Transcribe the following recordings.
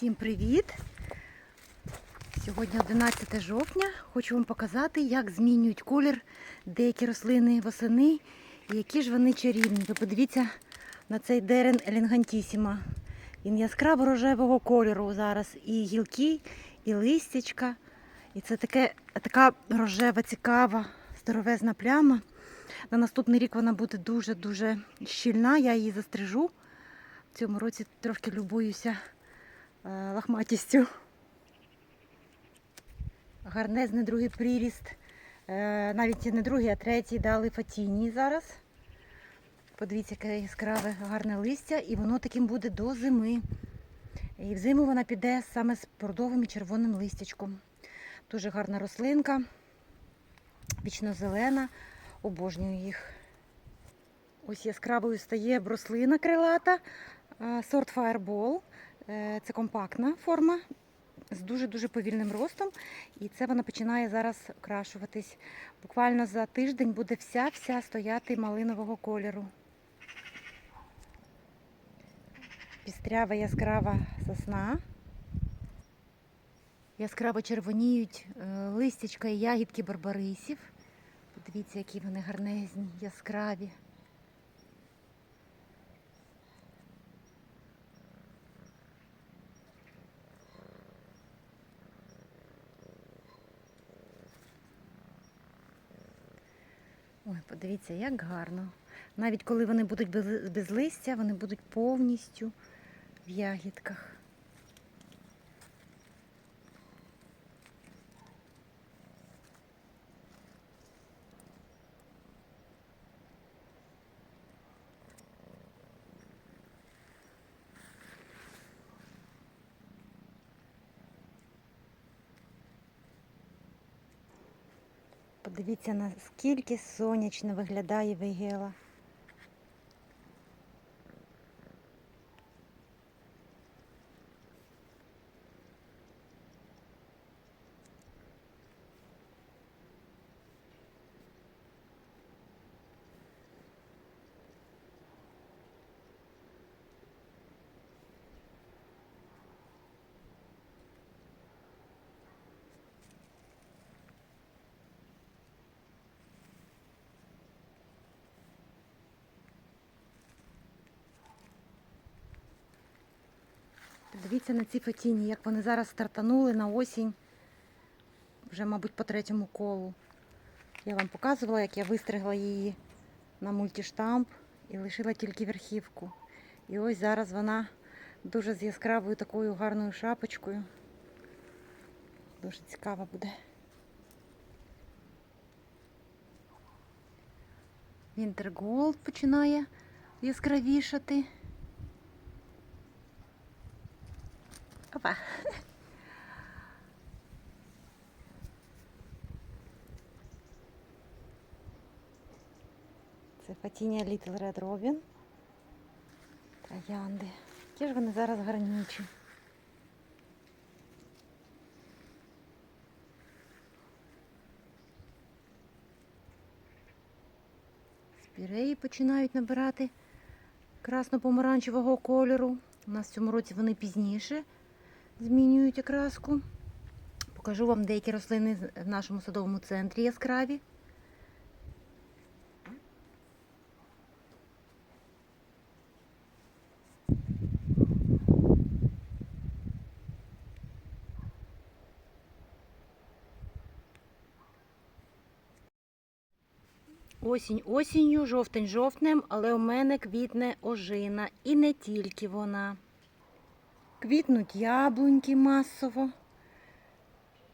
Всім привіт! Сьогодні 11 жовтня. Хочу вам показати, як змінюють колір деякі рослини восени і які ж вони чарівні. Ви подивіться на цей дерен елінгантісіма. Він яскраво рожевого кольору зараз. І гілки, і листячка. І це таке, така рожева, цікава, здоровезна пляма. На наступний рік вона буде дуже-дуже щільна. Я її застрижу. В цьому році трошки любуюся лахматістю. Гарнезний другий приріст. Е, Навіть не другий, а третій дали фатінії зараз. Подивіться, яке яскраве гарне листя, і воно таким буде до зими. І взиму вона піде саме з бордовим і червоним листячком. Дуже гарна рослинка, вічно зелена, обожнюю їх. Ось яскравою стає брослина крилата, е, сорт Fireball. Е, Це компактна форма з дуже-дуже повільним ростом. І це вона починає зараз окрашуватись. Буквально за тиждень буде вся-вся стояти малинового кольору. Пістрява яскрава сосна. Яскраво червоніють е, листячка і ягідки барбарисів. Подивіться, які вони гарнезні, яскраві. Подивіться, як гарно. Навіть коли вони будуть без, листя, вони будуть повністю в ягідках. Подивіться, наскільки сонячно виглядає вигела. Подивіться на ці фатіні, як вони зараз стартанули на осінь, вже, мабуть, по третьому колу. Я вам показувала, як я вистригла її на мультиштамп і лишила тільки верхівку. І ось зараз вона дуже з яскравою такою гарною шапочкою. Дуже цікава буде. Gold починає яскравішати. Опа. Це Фатінія Little Red Robin. Троянди. Які ж вони зараз гарнючі. Спіреї починають набирати красно-помаранчевого кольору. У нас в цьому році вони пізніше змінюють окраску. Покажу вам деякі рослини в нашому садовому центрі яскраві. Осінь осінню, жовтень жовтнем, але у мене квітне ожина. І не тільки вона. Квітнуть яблуньки масово.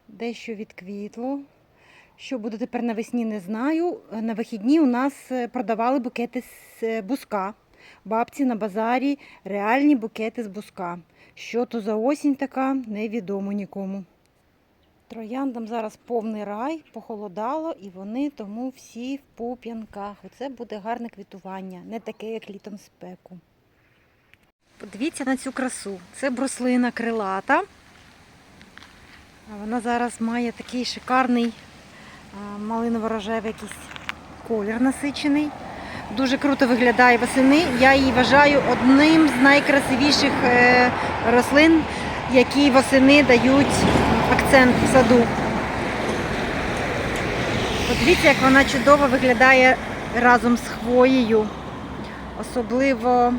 Дещо відквітло. Що буде тепер навесні, не знаю. На вихідні у нас е, продавали букети з е, буска. Бабці на базарі реальні букети з буска. Що то за осінь така, невідомо нікому. Трояндам зараз повний рай, похолодало, і вони тому всі в пуп'янках. Оце буде гарне квітування, не таке, як літом спеку. Подивіться на цю красу. Це бруслина крилата. Вона зараз має такий шикарний малиново-рожевий колір насичений. Дуже круто виглядає восени. Я її вважаю одним з найкрасивіших е, рослин які восени дають акцент в саду. Подивіться, як вона чудово виглядає разом з хвоєю, особливо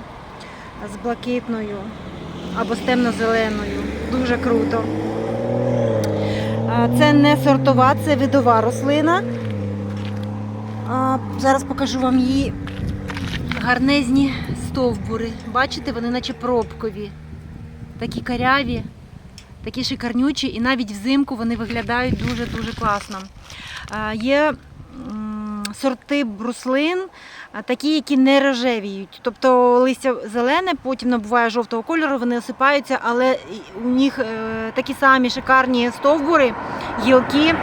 з блакитною або з темно-зеленою. Дуже круто. Це не сортова, це видова рослина. Зараз покажу вам її гарнезні стовбури. Бачите, вони наче пробкові. Такі каряві, такі шикарнючі, і навіть взимку вони виглядають дуже-дуже класно. Є сорти бруслин, такі, які не рожевіють. Тобто листя зелене, потім набуває жовтого кольору, вони осипаються, але у них е, такі самі шикарні стовбури, гілки.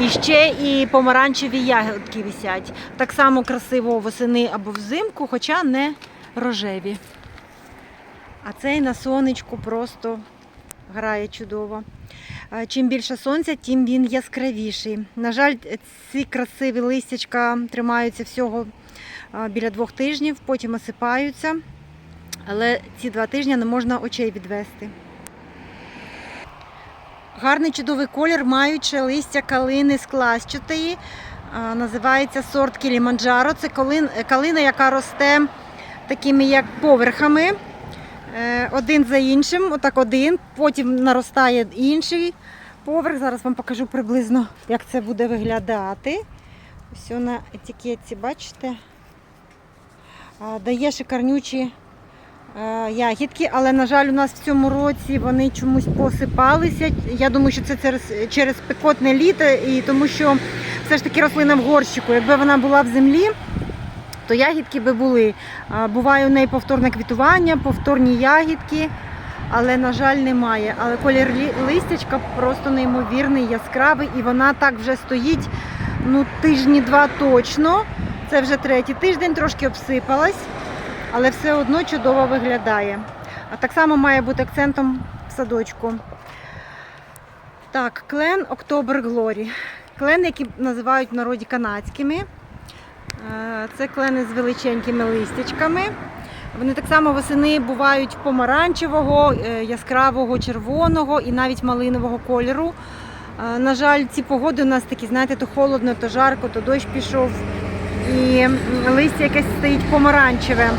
І ще і помаранчеві ягодки висять. Так само красиво восени або взимку, хоча не рожеві. А цей на сонечку просто грає чудово. Чим більше сонця, тим він яскравіший. На жаль, ці красиві листячка тримаються всього біля двох тижнів, потім осипаються. Але ці два тижні не можна очей відвести. Гарний чудовий колір, маючи листя калини скластчатої. Називається сорт Кіліманджаро. Це калина, яка росте такими як поверхами. Е, Один за іншим, отак один, потім наростає інший поверх. Зараз вам покажу приблизно, як це буде виглядати. Ось на етикетці, бачите? Дає шикарнючі е, ягідки, але, на жаль, у нас в цьому році вони чомусь посипалися. Я думаю, що це через, через пекотне літо і тому що все ж таки рослина в горщику. Якби вона була в землі, то ягідки би були. Буває у неї повторне квітування, повторні ягідки, але, на жаль, немає. Але колір лі- листячка просто неймовірний, яскравий, і вона так вже стоїть ну, тижні два точно. Це вже третій тиждень, трошки обсипалась, але все одно чудово виглядає. А так само має бути акцентом в садочку. Так, клен Октобер Глорі. Клен, які називають в народі канадськими. Е, Це клени з величенькими листячками. Вони так само восени бувають помаранчевого, е, яскравого, червоного і навіть малинового кольору. Е, На жаль, ці погоди у нас такі, знаєте, то холодно, то жарко, то дощ пішов. І листя якесь стоїть помаранчеве.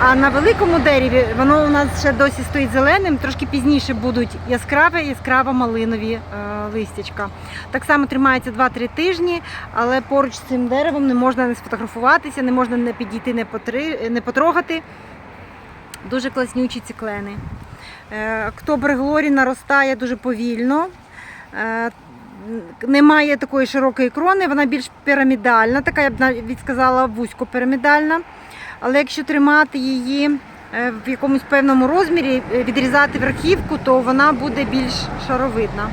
А на великому дереві воно у нас ще досі стоїть зеленим, трошки пізніше будуть яскраві, яскраво малинові е, листячка. Так само тримається 2-3 тижні, але поруч з цим деревом не можна не сфотографуватися, не можна не підійти, не, потри, не потрогати. Дуже класнючі ці клени. Е, Октобер Глорі наростає дуже повільно. Е, Немає такої широкої крони, вона більш пірамідальна, така я б навіть сказала вузько-пірамідальна. Але якщо тримати її е, в якомусь певному розмірі, е, відрізати верхівку, то вона буде більш шаровидна.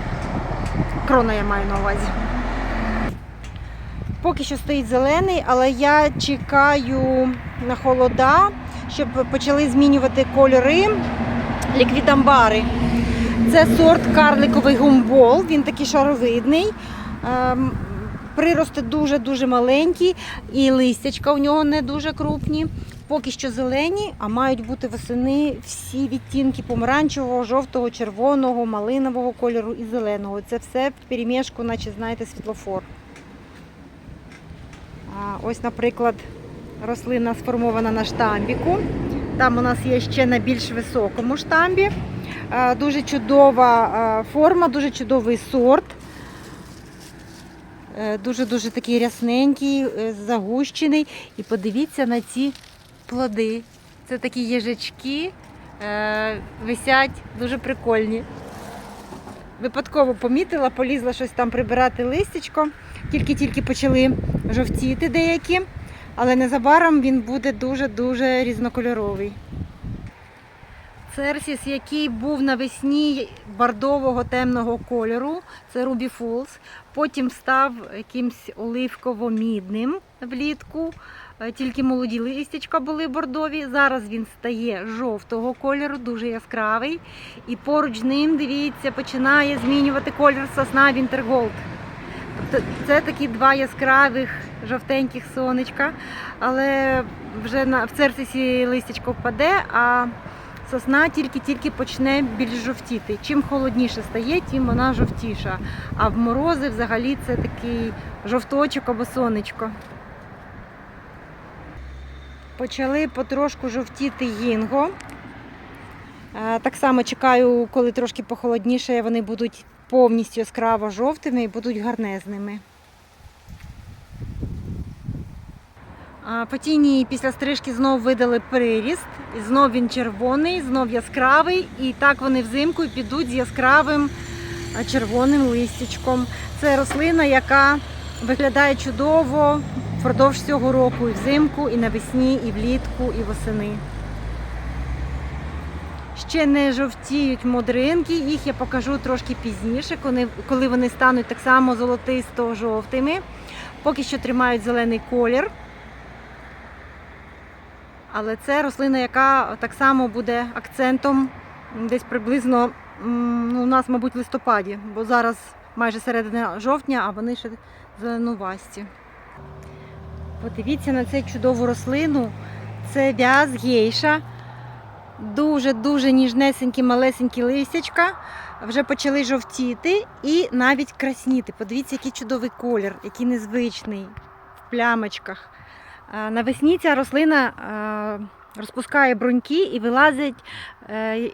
Крона я маю на увазі. Поки що стоїть зелений, але я чекаю на холода, щоб почали змінювати кольори ліквідамбари. Це сорт карликовий гумбол, він такий шаровидний. Прирости дуже-дуже маленькі, і листячка у нього не дуже крупні. Поки що зелені, а мають бути восени всі відтінки помаранчевого, жовтого, червоного, малинового кольору і зеленого. Це все в перемішку, наче знаєте, світлофор. А, Ось, наприклад, рослина сформована на штамбіку. Там у нас є ще на більш високому штамбі. Дуже чудова форма, дуже чудовий сорт. Е, Дуже-дуже такий рясненький, е, загущений. І подивіться на ці плоди. Це такі їжачки, е, висять дуже прикольні. Випадково помітила, полізла щось там прибирати листячко. Тільки-тільки почали жовтіти деякі, але незабаром він буде дуже-дуже різнокольоровий. Церсіс, який був навесні бордового темного кольору, це Ruby Falls. Потім став якимсь оливково-мідним влітку. Е, Тільки молоді листячка були бордові. Зараз він стає жовтого кольору, дуже яскравий. І поруч ним, дивіться, починає змінювати колір сосна Gold. Тобто Це такі два яскравих жовтеньких сонечка, але вже в церцесі листячко впаде, а сосна тільки-тільки почне більш жовтіти. Чим холодніше стає, тим вона жовтіша. А в морози взагалі це такий жовточок або сонечко. Почали потрошку жовтіти гінго. Е, Так само чекаю, коли трошки похолодніше, вони будуть повністю яскраво жовтими і будуть гарнезними. А Потійні після стрижки знов видали приріст, знов він червоний, знов яскравий, і так вони взимку підуть з яскравим червоним листячком. Це рослина, яка виглядає чудово впродовж цього року і взимку, і навесні, і влітку, і восени. Ще не жовтіють модринки, їх я покажу трошки пізніше, коли вони стануть так само золотисто-жовтими. Поки що тримають зелений колір. Але це рослина, яка так само буде акцентом десь приблизно ну, у нас, мабуть, в листопаді, бо зараз майже середина жовтня, а вони ще зеленувасті. Подивіться на цю чудову рослину. Це в'яз гейша. Дуже-дуже ніжнесенькі, малесенькі листячка. Вже почали жовтіти і навіть красніти. Подивіться, який чудовий колір, який незвичний в плямочках. А, Навесні ця рослина розпускає бруньки і вилазять е,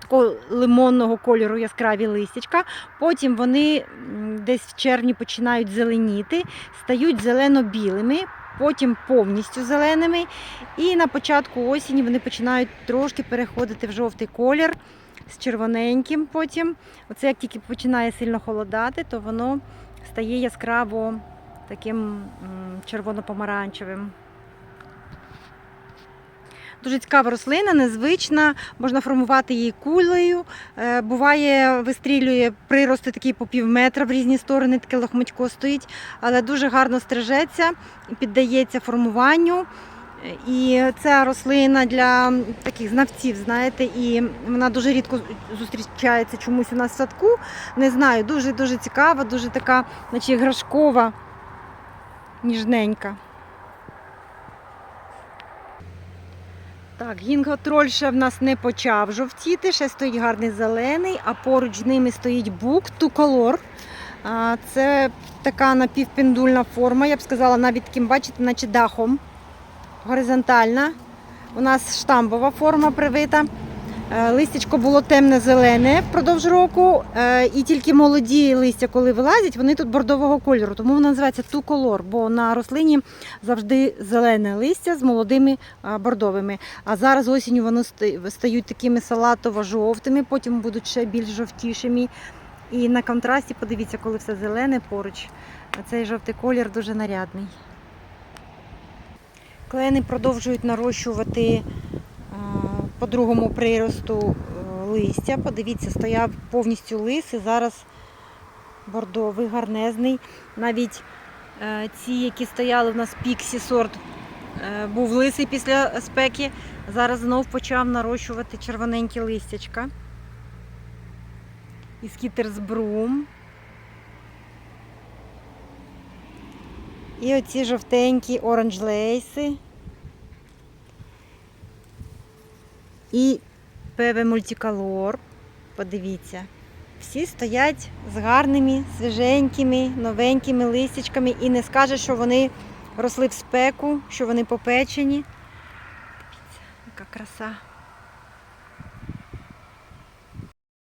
такого лимонного кольору яскраві листячка. Потім вони десь в червні починають зеленіти, стають зелено-білими, потім повністю зеленими. І на початку осені вони починають трошки переходити в жовтий колір з червоненьким потім. Оце як тільки починає сильно холодати, то воно стає яскраво таким червоно-помаранчевим. Дуже цікава рослина, незвична, можна формувати її кулею. Е, Буває, вистрілює прирости такі по пів метра в різні сторони, таке лохматько стоїть, але дуже гарно стрижеться піддається формуванню. І ця рослина для таких знавців, знаєте, і вона дуже рідко зустрічається чомусь у нас в садку. Не знаю, дуже-дуже цікава, дуже така, наче іграшкова, ніжненька. Так, гінготроль ще в нас не почав жовтіти, ще стоїть гарний зелений, а поруч з ними стоїть бук туколор. Це така напівпендульна форма, я б сказала, навіть таким, бачите, наче дахом. Горизонтальна. У нас штамбова форма привита. Е, Листячко було темне-зелене впродовж року, е, і тільки молоді листя, коли вилазять, вони тут бордового кольору. Тому вона називається туколор, бо на рослині завжди зелене листя з молодими бордовими. А зараз осінню вони стають такими салатово-жовтими, потім будуть ще більш жовтішими. І на контрасті, подивіться, коли все зелене поруч, цей жовтий колір дуже нарядний. Клени продовжують нарощувати по другому приросту е, листя. Подивіться, стояв повністю лис і зараз бордовий, гарнезний. Навіть е, ці, які стояли в нас піксі сорт, е, був лисий після спеки. Зараз знов почав нарощувати червоненькі листячка. І. І оці жовтенькі оранж лейси. І певе мультиколор. Подивіться. Всі стоять з гарними, свіженькими, новенькими листячками і не скаже, що вони росли в спеку, що вони попечені. Дивіться, яка краса.